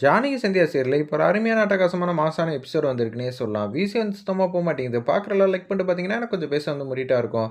Janaki Sandhya serial இப்போ ஒரு அருமையான அட்டகாசமான மாசான எபிசோட் வந்திருக்குன்னே சொல்லலாம். விசி வந்து சுத்தமாக போக மாட்டேங்குது. பார்க்குறலாம் லைக் பண்ணிட்டு பார்த்தீங்கன்னா எனக்கு கொஞ்சம் பேச வந்து முடிட்டாக இருக்கும்.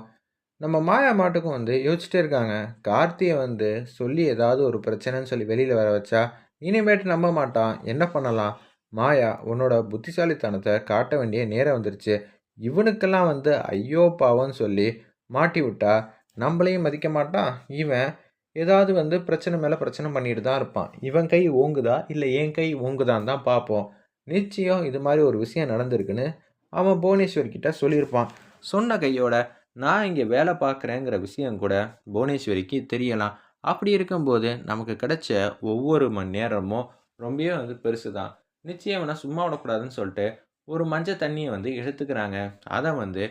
நம்ம மாயா மாட்டுக்கும் வந்து யோசிச்சுட்டே இருக்காங்க. கார்த்தியை வந்து சொல்லி ஏதாவது ஒரு பிரச்சனைன்னு சொல்லி வெளியில் வர வச்சா இனிமேட்டு நம்ப மாட்டான். என்ன பண்ணலாம்? மாயா உன்னோட புத்திசாலித்தனத்தை காட்ட வேண்டிய நேரம் வந்துருச்சு. இவனுக்கெல்லாம் வந்து ஐயோ பாவம்னு சொல்லி மாட்டி விட்டா நம்மளையும் மதிக்க மாட்டான். இவன் ஏதாவது வந்து பிரச்சனை மேலே பிரச்சனை பண்ணிட்டு தான் இருப்பான். இவன் கை ஓங்குதா? இல்லை என் கை ஓங்குதான்னு தான் பார்ப்போம். நிச்சயம் இது மாதிரி ஒரு விஷயம் நடந்திருக்குன்னு அவன் புவனேஸ்வர் கிட்ட சொல்லியிருப்பான். சொன்ன கையோட நான் இங்கே வேலை பார்க்குறேங்கிற விஷயம் கூட புவனேஸ்வரிக்கு தெரியலாம். அப்படி இருக்கும்போது நமக்கு கிடைச்ச ஒவ்வொரு மணி நேரமும் ரொம்பவே வந்து பெருசு தான் நிச்சயம் வேணால் சும்மா விடக்கூடாதுன்னு சொல்லிட்டு ஒரு மஞ்சள் தண்ணியை வந்து எடுத்துக்கிறாங்க. அதை வந்து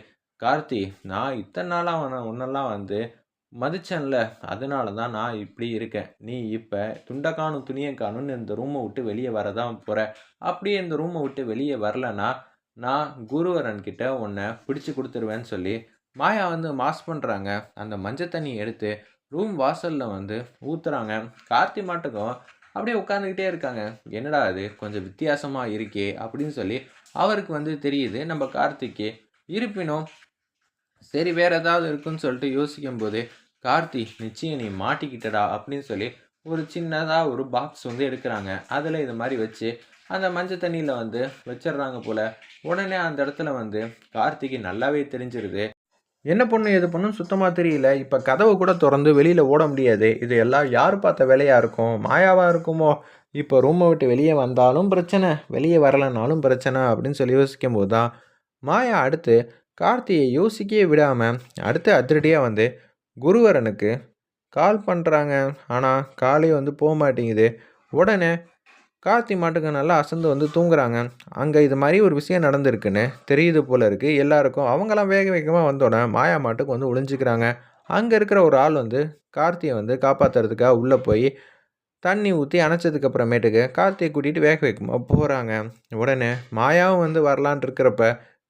கார்த்தி நான் இத்தனை நாளாக உன்னெல்லாம் வந்து மதிச்சேன்ல அதனால தான் நான் இப்படி இருக்கேன். நீ இப்போ துண்டை காணும் துணியை காணும்னு இந்த ரூமை விட்டு வெளியே வரதான் போகிற அப்படியே இந்த ரூமை விட்டு வெளியே வரலன்னா நான் குருவரன் கிட்ட உன்னை பிடிச்சி கொடுத்துருவேன்னு சொல்லி மாயா வந்து மாஸ் பண்ணுறாங்க அந்த மஞ்சள் தண்ணி எடுத்து ரூம் வாசலில் வந்து ஊற்றுறாங்க கார்த்தி மாட்டுக்கும் அப்படியே உட்காந்துக்கிட்டே இருக்காங்க. என்னடா அது கொஞ்சம் வித்தியாசமாக இருக்கே அப்படின்னு சொல்லி அவருக்கு வந்து தெரியுது. நம்ம கார்த்திக்கு இருப்பினும் சரி வேறு ஏதாவது இருக்குன்னு சொல்லிட்டு யோசிக்கும் போது கார்த்தி நிச்சயம் நீ மாட்டிக்கிட்டடா அப்படின்னு சொல்லி ஒரு சின்னதாக ஒரு பாக்ஸ் வந்து எடுக்கிறாங்க. அதில் இது மாதிரி வச்சு அந்த மஞ்சள் தண்ணியில் வந்து வச்சிடுறாங்க போல். உடனே அந்த இடத்துல வந்து கார்த்திக்கு நல்லாவே தெரிஞ்சிருது. என்ன பொண்ணு எது பொண்ணும் சுத்தமாக தெரியல. இப்போ கதவை கூட திறந்து வெளியில் ஓட முடியாது. இது எல்லாம் யார் பார்த்த வேலையாக இருக்கும்? மாயாவாக இருக்குமோ? இப்போ ரூமை விட்டு வெளியே வந்தாலும் பிரச்சனை. வெளியே வரலைனாலும் பிரச்சனை அப்படின்னு சொல்லி யோசிக்கும் போது தான் மாயா அடுத்து கார்த்தியை யோசிக்கவே விடாமல் அடுத்து அதிரடியாக வந்து குருவரனுக்கு கால் பண்ணுறாங்க ஆனால் காலே வந்து போக மாட்டேங்குது. உடனே கார்த்தி மாட்டுக்கு நல்லா அசந்து வந்து தூங்குறாங்க. அங்கே இது மாதிரி ஒரு விஷயம் நடந்திருக்குன்னு தெரியுது போல இருக்குது எல்லாருக்கும் அவங்களாம் வேக வேகமாக வந்தோடனே மாயா மாட்டுக்கு வந்து ஒளிஞ்சிக்கிறாங்க. அங்கே இருக்கிற ஒரு ஆள் வந்து கார்த்தியை வந்து காப்பாற்றுறதுக்காக உள்ளே போய் தண்ணி ஊற்றி அணைச்சதுக்கப்புறமேட்டுக்கு கார்த்தியை கூட்டிகிட்டு வேக வேகமாக போகிறாங்க உடனே மாயாவும் வந்து வரலான் இருக்கிறப்ப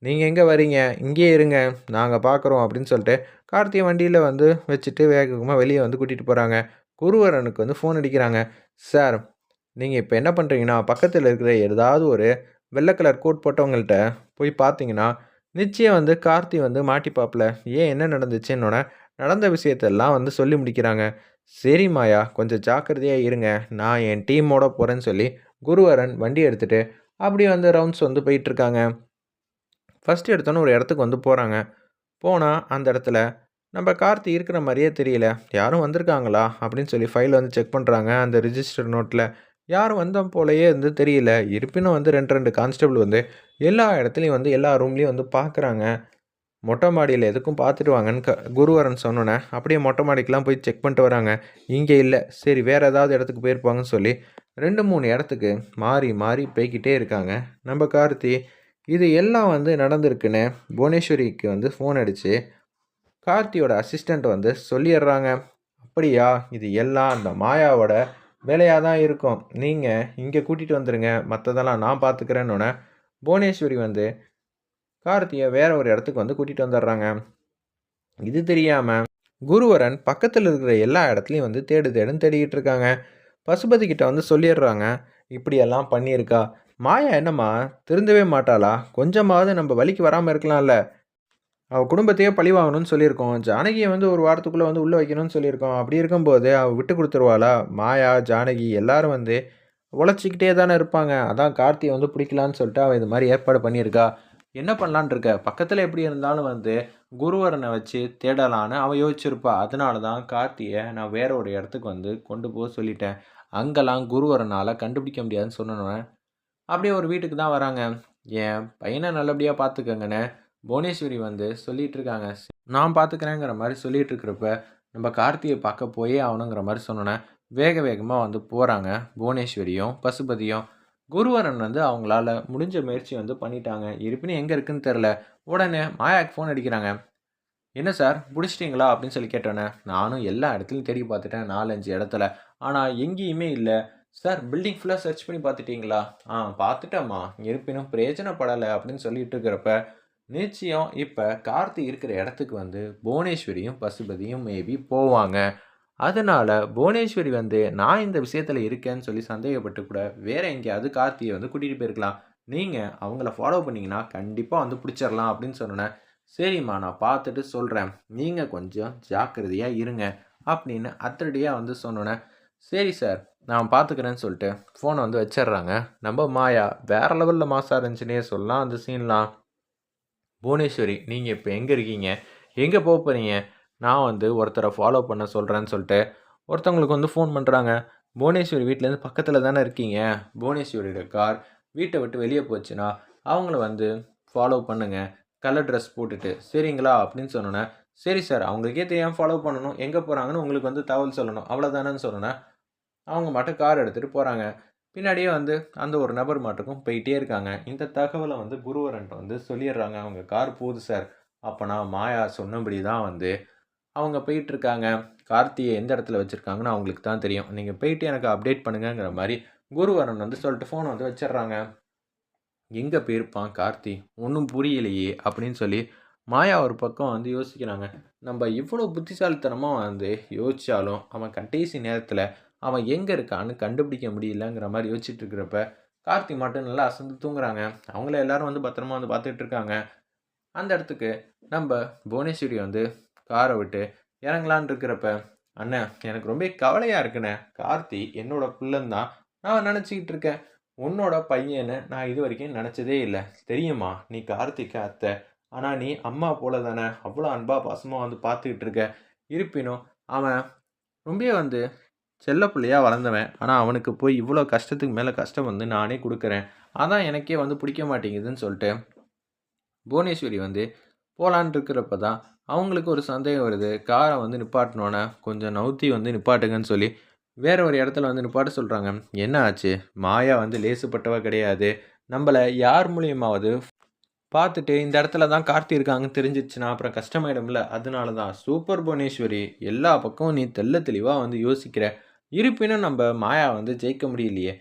நீங்கள் எங்கே வரீங்க? இங்கேயே இருங்க. நாங்கள் பார்க்குறோம் அப்படின்னு சொல்லிட்டு கார்த்திகை வண்டியில் வந்து வச்சுட்டு வேகமாக வெளியே வந்து கூட்டிகிட்டு போகிறாங்க குருவரனுக்கு வந்து ஃபோன் அடிக்கிறாங்க. சார் நீங்கள் இப்போ என்ன பண்ணுறீங்கன்னா பக்கத்தில் இருக்கிற ஏதாவது ஒரு வெள்ளை கலர் கோட் போட்டவங்கள்ட்ட போய் பார்த்தீங்கன்னா நிச்சயம் வந்து கார்த்தி வந்து மாட்டிப்பாப்பில் ஏன் என்ன நடந்துச்சு? என்னோட நடந்த விஷயத்தெல்லாம் வந்து சொல்லி முடிக்கிறாங்க. சரி மாயா கொஞ்சம் ஜாக்கிரதையாக இருங்க. நான் என் டீமோட போகிறேன்னு சொல்லி குருவரன் வண்டி எடுத்துகிட்டு அப்படி வந்து ரவுண்ட்ஸ் வந்து போயிட்டுருக்காங்க ஃபஸ்ட்டு எடுத்தோன்னே ஒரு இடத்துக்கு வந்து போகிறாங்க போனால் அந்த இடத்துல நம்ம கார்த்தி இருக்கிற மாதிரியே தெரியல. யாரும் வந்திருக்காங்களா? அப்படின்னு சொல்லி ஃபைல் வந்து செக் பண்ணுறாங்க அந்த ரிஜிஸ்டர் நோட்டில் யாரும் வந்த போலையே வந்து தெரியல. இருப்பினும் வந்து ரெண்டு ரெண்டு கான்ஸ்டபிள் வந்து எல்லா இடத்துலையும் வந்து எல்லா ரூம்லேயும் வந்து பார்க்குறாங்க மொட்டை மாடியில் எதுக்கும் பார்த்துட்டு வாங்கன்னு க குருவரன் சொன்னோன்னே அப்படியே மொட்டை மாடிக்கெலாம் போய் செக் பண்ணிட்டு வராங்க. இங்கே இல்லை. சரி வேறு ஏதாவது இடத்துக்கு போயிருப்பாங்கன்னு சொல்லி ரெண்டு மூணு இடத்துக்கு மாறி மாறி போய்கிட்டே இருக்காங்க. நம்ம கார்த்தி இது எல்லாம் வந்து நடந்திருக்குன்னு புவனேஸ்வரிக்கு வந்து ஃபோன் அடித்து கார்த்தியோட அசிஸ்டண்ட் வந்து சொல்லிடுறாங்க. அப்படியா இது எல்லாம் அந்த மாயாவோட வேலையாக தான் இருக்கும். நீங்கள் இங்கே கூட்டிகிட்டு வந்துடுங்க மற்றதெல்லாம் நான் பார்த்துக்கிறேன்னொன்னே புவனேஸ்வரி வந்து கார்த்தியை வேற ஒரு இடத்துக்கு வந்து கூட்டிகிட்டு வந்துடுறாங்க. இது தெரியாமல் குருவரன் பக்கத்தில் இருக்கிற எல்லா இடத்துலையும் வந்து தேடு தேடுன்னு தேடிக்கிட்டு இருக்காங்க. பசுபதி கிட்ட வந்து சொல்லிடுறாங்க இப்படியெல்லாம் பண்ணியிருக்கா. மாயா என்னம்மா? திருந்தவே மாட்டாளா? கொஞ்சமாவது நம்ம வழிக்கு வராமல் இருக்கலாம்ல. அவள் குடும்பத்தையே பழி வாங்கணும்னு சொல்லியிருக்கோம். ஜானகியை வந்து ஒரு வாரத்துக்குள்ளே வந்து உள்ளே வைக்கணும்னு சொல்லியிருக்கோம். அப்படி இருக்கும்போது அவள் விட்டு கொடுத்துருவாளா? மாயா ஜானகி எல்லாரும் வந்து உழைச்சிக்கிட்டே தானே இருப்பாங்க. அதான் கார்த்தியை வந்து பிடிக்கலான்னு சொல்லிட்டு அவள் இது மாதிரி ஏற்பாடு பண்ணியிருக்கா. என்ன பண்ணலான் இருக்க? பக்கத்தில் எப்படி இருந்தாலும் வந்து குருவரனை வச்சு தேடலான்னு அவள் யோசிச்சிருப்பா. அதனால தான் கார்த்தியை நான் வேற ஒரு இடத்துக்கு வந்து கொண்டு போக சொல்லிட்டேன். அங்கெல்லாம் குருவரனால் கண்டுபிடிக்க முடியாதுன்னு சொன்னோன்னே அப்படியே ஒரு வீட்டுக்கு தான் வராங்க. என் பையனை நல்லபடியாக பார்த்துக்கங்கன்னு புவனேஸ்வரி வந்து சொல்லிகிட்ருக்காங்க நான் பார்த்துக்கிறேங்கிற மாதிரி சொல்லிகிட்டு இருக்கிறப்ப நம்ம கார்த்தியை பார்க்க போயே ஆகணுங்கிற மாதிரி சொன்னோன்னே வேக வேகமாக வந்து போகிறாங்க புவனேஸ்வரியும் பசுபதியும். குருவரன் வந்து அவங்களால முடிஞ்ச முயற்சி வந்து பண்ணிட்டாங்க. இருப்பினும் எங்கே இருக்குன்னு தெரில உடனே மாயாக்கு ஃபோன் அடிக்கிறாங்க. என்ன சார்? பிடிச்சிட்டிங்களா அப்படின்னு சொல்லி கேட்டோன்னே நானும் எல்லா இடத்துலையும் தேடி பார்த்துட்டேன். நாலஞ்சு இடத்துல. ஆனால் எங்கேயுமே இல்லை. சார் பில்டிங் ஃபுல்லாக சர்ச் பண்ணி பார்த்துட்டிங்களா? ஆ பார்த்துட்டேம்மா. இருப்பினும் பிரயோஜனப்படலை அப்படின்னு சொல்லிட்டு இருக்கிறப்ப நிச்சயம் இப்போ கார்த்தி இருக்கிற இடத்துக்கு வந்து புவனேஸ்வரியும் பசுபதியும் மேபி போவாங்க. அதனால் புவனேஸ்வரி வந்து நான் இந்த விஷயத்தில் இருக்கேன்னு சொல்லி சந்தேகப்பட்டு கூட வேறு எங்கேயாவது கார்த்தியை வந்து கூட்டிகிட்டு போயிருக்கலாம். நீங்கள் அவங்கள ஃபாலோ பண்ணிங்கன்னா கண்டிப்பாக வந்து பிடிச்சிடலாம் அப்படின்னு சொன்னேன் சரிம்மா நான் பார்த்துட்டு சொல்கிறேன் நீங்கள் கொஞ்சம் ஜாக்கிரதையாக இருங்க அப்படின்னு அத்தடியாக வந்து சொன்னோன்னே சரி சார் நான் பார்த்துக்கிறேன்னு சொல்லிட்டு ஃபோனை வந்து வச்சிடுறாங்க. நம்ம மாயா வேறு லெவலில் மாசாக இருந்துச்சுனே சொல்லலாம் அந்த சீன்லாம் புவனேஸ்வரி நீங்கள் இப்போ எங்கே இருக்கீங்க? எங்கே போக போகிறீங்க நான் வந்து ஒருத்தரை ஃபாலோ பண்ண சொல்கிறேன்னு சொல்லிட்டு ஒருத்தவங்களுக்கு வந்து ஃபோன் பண்ணுறாங்க புவனேஸ்வரி வீட்டிலேருந்து பக்கத்தில் தானே இருக்கீங்க? புவனேஸ்வரியோட கார் வீட்டை விட்டு வெளியே போச்சுன்னா அவங்கள வந்து ஃபாலோ பண்ணுங்கள் கலர் ட்ரெஸ் போட்டுட்டு சரிங்களா? அப்படின்னு சொன்னோன்னே சரி சார் அவங்களுக்கே தெரியாமல் ஃபாலோ பண்ணணும். எங்கே போகிறாங்கன்னு உங்களுக்கு வந்து தகவல் சொல்லணும். அவ்வளோதானேன்னு சொன்னோன்னே அவங்க மட்டும் கார் எடுத்துகிட்டு போகிறாங்க பின்னாடியே வந்து அந்த ஒரு நபர் மட்டுக்கும் போயிட்டே இருக்காங்க. இந்த தகவலை வந்து குருவரன்ட்டு வந்து சொல்லிடுறாங்க. அவங்க கார் போகுது சார். அப்போனா மாயா சொன்னபடி தான் வந்து அவங்க போயிட்டுருக்காங்க. கார்த்தியை எந்த இடத்துல வச்சுருக்காங்கன்னு அவங்களுக்கு தான் தெரியும். நீங்கள் போயிட்டு எனக்கு அப்டேட் பண்ணுங்கிற மாதிரி குருவரன் வந்து சொல்லிட்டு ஃபோனை வந்து வச்சிடுறாங்க. எங்கே போயிருப்பான் கார்த்தி? ஒன்றும் புரியலையே அப்படின்னு சொல்லி மாயா ஒரு பக்கம் வந்து யோசிக்கிறாங்க நம்ம இவ்வளோ புத்திசாலித்தனமாக வந்து யோசித்தாலும் அவன் கடைசி நேரத்தில் அவன் எங்கே இருக்கான்னு கண்டுபிடிக்க முடியலங்கிற மாதிரி யோசிச்சுட்டு இருக்கிறப்ப கார்த்தி மட்டும் நல்லா அசந்து தூங்குறாங்க. அவங்கள எல்லாரும் வந்து பத்திரமா வந்து பார்த்துட்டு இருக்காங்க. அந்த இடத்துக்கு நம்ம புவனேஸ்வரி வந்து காரை விட்டு இறங்கலான் இருக்கிறப்ப அண்ணன் எனக்கு ரொம்ப கவலையாக இருக்குண்ணே. கார்த்தி என்னோட பிள்ளைந்தான். நான் நினச்சிக்கிட்டு இருக்கேன். உன்னோட பையனை நான் இது வரைக்கும் நினச்சதே இல்லை. தெரியுமா? நீ கார்த்திக்கு அத்தை. ஆனால் நீ அம்மா போல தானே அவ்வளோ அன்பாக பாசமாக வந்து பார்த்துக்கிட்டு இருக்க. இருப்பினும் அவன் ரொம்ப வந்து செல்ல பிள்ளையாக வளர்ந்தவன். ஆனால் அவனுக்கு போய் இவ்வளோ கஷ்டத்துக்கு மேலே கஷ்டம் வந்து நானே கொடுக்குறேன். அதான் எனக்கே வந்து பிடிக்க மாட்டேங்குதுன்னு சொல்லிட்டு புவனேஸ்வரி வந்து போகலான் இருக்கிறப்ப தான் அவங்களுக்கு ஒரு சந்தேகம் வருது. காரை வந்து நிப்பாட்டினோன்னே கொஞ்சம் நவுத்தி வந்து நிப்பாட்டுங்கன்னு சொல்லி வேற ஒரு இடத்துல வந்து நிப்பாட்ட சொல்கிறாங்க என்ன ஆச்சு? மாயா வந்து லேசுப்பட்டவ கிடையாது. நம்மளை யார் மூலியமாவது பார்த்துட்டு இந்த இடத்துல தான் கார்த்தி இருக்காங்கன்னு தெரிஞ்சிச்சுன்னா அப்புறம் கஷ்டமாயிடும்ல. அதனால தான் சூப்பர் புவனேஸ்வரி எல்லா பக்கமும் நீ தெல்ல தெளிவாக வந்து யோசிக்கிற. இருப்பினும் நம்ம மாயா வந்து ஜெயிக்க முடியலையே.